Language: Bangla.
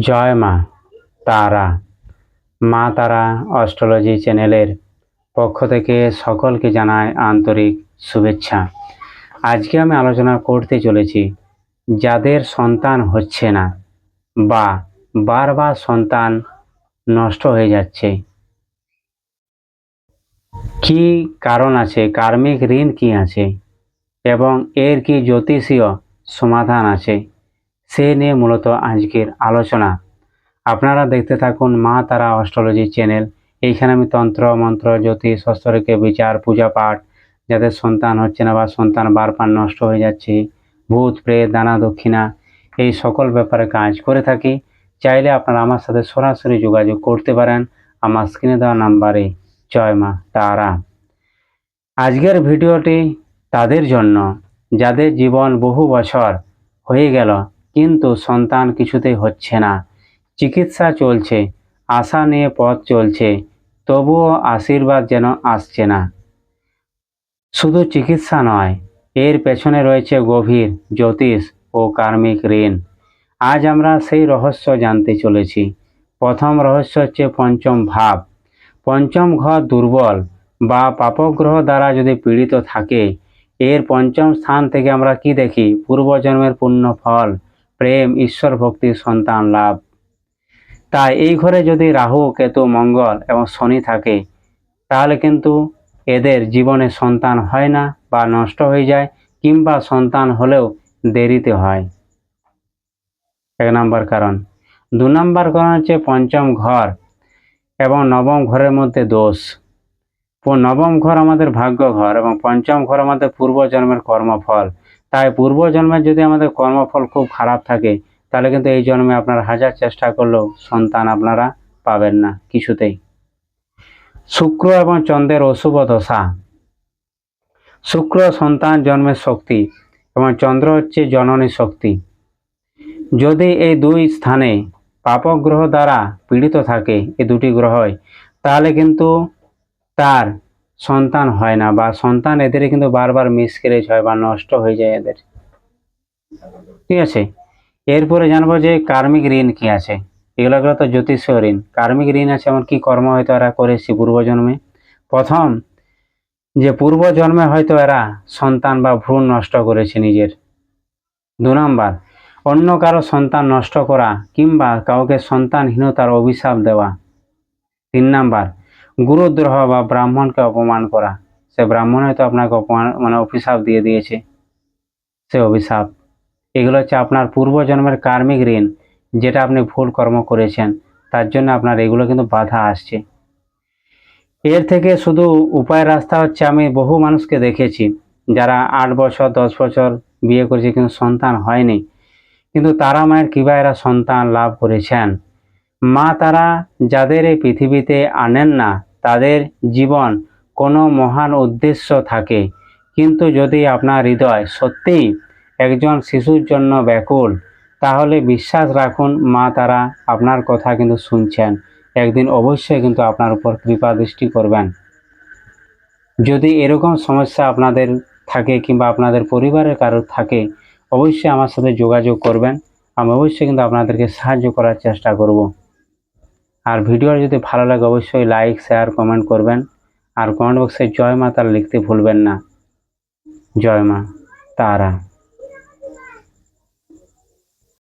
জয় মা, তারা। মা তারা অস্ট্রোলজি চ্যানেলের পক্ষ থেকে সকলকে জানায় আন্তরিক শুভেচ্ছা। আজকে আমি আলোচনা করতে চলেছি, যাদের সন্তান হচ্ছে না বা বারবার সন্তান নষ্ট হয়ে যাচ্ছে। কি কারণ আছে? কার্মিক ঋণ কি আছে? এবং এর কি জ্যোতিষীয় সমাধান আছে? সে নিয়ে মূলত আজকের আলোচনা। আপনারা দেখতে থাকুন মা তারা অস্ট্রোলজি চ্যানেল। এইখানে আমি তন্ত্র, মন্ত্র, জ্যোতিষ শস্ত্রকে বিচার, পূজা, পাঠ, যাদের সন্তান হচ্ছে না বা সন্তান বারবার নষ্ট হয়ে যাচ্ছে, ভূত, প্রেত, দানা, দক্ষিণা, এই সকল ব্যাপারে কাজ করে থাকি। চাইলে আপনারা আমার সাথে সরাসরি যোগাযোগ করতে পারেন। আমার স্ক্রিনে দেওয়া নাম্বারে। জয় মা তারা। আজকের ভিডিওটি তাদের জন্য। যাদের জীবন বহু বছর হয়ে গেল কিন্তু সন্তান কিছুতেই হচ্ছে না। চিকিৎসা চলছে, আশা নিয়ে পথ চলছে, তবুও আশীর্বাদ যেন আসছে না। শুধু চিকিৎসা নয়, এর পেছনে রয়েছে গভীর জ্যোতিষ ও কার্মিক ঋণ। আজ আমরা সেই রহস্য জানতে চলেছি। প্রথম রহস্য হচ্ছে পঞ্চম ভাব। পঞ্চম ঘর দুর্বল বা পাপগ্রহ দ্বারা যদি পীড়িত থাকে, এর পঞ্চম স্থান থেকে আমরা কি দেখি? পূর্বজন্মের পূর্ণ ফল। প্রেম, ঈশ্বর ভক্তি, সন্তান লাভ। তাই এই ঘরে যদি রাহু, কেতু, মঙ্গল এবং শনি থাকে, তাহলে কিন্তু এদের জীবনে সন্তান হয় না বা নষ্ট হয়ে যায় কিংবা সন্তান হলেও দেরিতে হয়। এক নম্বর কারণ। দু নম্বর কারণ হচ্ছে পঞ্চম ঘর এবং নবম ঘরের মধ্যে দোষ। নবম ঘর আমাদের ভাগ্য ঘর এবং পঞ্চম ঘর আমাদের পূর্বজন্মের কর্মফল। তাই পূর্বজন্মের যদি আমাদের কর্মফল খুব খারাপ থাকে, তাহলে কিন্তু এই জন্মে আপনার হাজার চেষ্টা করলেও সন্তান আপনারা পাবেন না কিছুতেই। শুক্র এবং চন্দ্রের অশুভ দশা। শুক্র সন্তান জন্মের শক্তি এবং চন্দ্র হচ্ছে জননী শক্তি। যদি এই দুই স্থানে পাপগ্রহ দ্বারা পীড়িত থাকে, এই দুটি গ্রহই তাহলে কিন্তু তার সন্তান হয় না বা সন্তান এদের কিন্তু বারবার মিসক্যারেজ হয় বা নষ্ট হয়ে যায় এদের। ঠিক আছে? এরপরে জানব যে কার্মিক ঋণ কি আছে? এগুলো তো জ্যোতিষীয় ঋণ। কার্মিক ঋণ আছে এমন কি কর্ম হয়তো এরা করেছে পূর্বজন্মে? প্রথম, যে পূর্বজন্মে হয়তো এরা সন্তান বা ভ্রূণ নষ্ট করেছে নিজের। দু নম্বর, অন্য কারও সন্তান নষ্ট করা কিংবা কাউকে সন্তানহীনতার অভিশাপ দেওয়া। তিন নাম্বার গুরুদ্রোহ বা ব্রাহ্মণকে অপমান করা, সে ব্রাহ্মণ হয়তো আপনাকে অপমান মানে অভিশাপ দিয়ে দিয়েছে, সে অভিশাপ। এগুলো হচ্ছে আপনার পূর্বজন্মের কার্মিক ঋণ, যেটা আপনি ভুল কর্ম করেছেন, তার জন্য আপনার এগুলো কিন্তু বাধা আসছে। এর থেকে শুধু উপায় রাস্তা হচ্ছে, আমি বহু মানুষকে দেখেছি, যারা আট বছর, দশ বছর বিয়ে করেছে, কিন্তু সন্তান হয়নি। কিন্তু তারা মায়ের কিবা এরা সন্তান লাভ করেছেন। মা তারা যাদের এই পৃথিবীতে আনেন না, তাদের জীবন কোনো মহান উদ্দেশ্য থাকে। কিন্তু যদি আপনার হৃদয় সত্যিই একজন শিশুর জন্য ব্যাকুল, তাহলে বিশ্বাস রাখুন মা তারা আপনার কথা কিন্তু শুনছেন। একদিন অবশ্যই কিন্তু আপনার উপর কৃপা দৃষ্টি করবেন। যদি এরকম সমস্যা আপনাদের থাকে কিংবা আপনাদের পরিবারের কারোর থাকে, অবশ্যই আমার সাথে যোগাযোগ করবেন। আমি অবশ্যই কিন্তু আপনাদেরকে সাহায্য করার চেষ্টা করব। আর ভিডিও যদি ভালো লাগে, অবশ্যই লাইক শেয়ার কমেন্ট করবেন। আর কমেন্ট বক্সে জয় মা তারা লিখতে ভুলবেন না। জয় মা, তারা।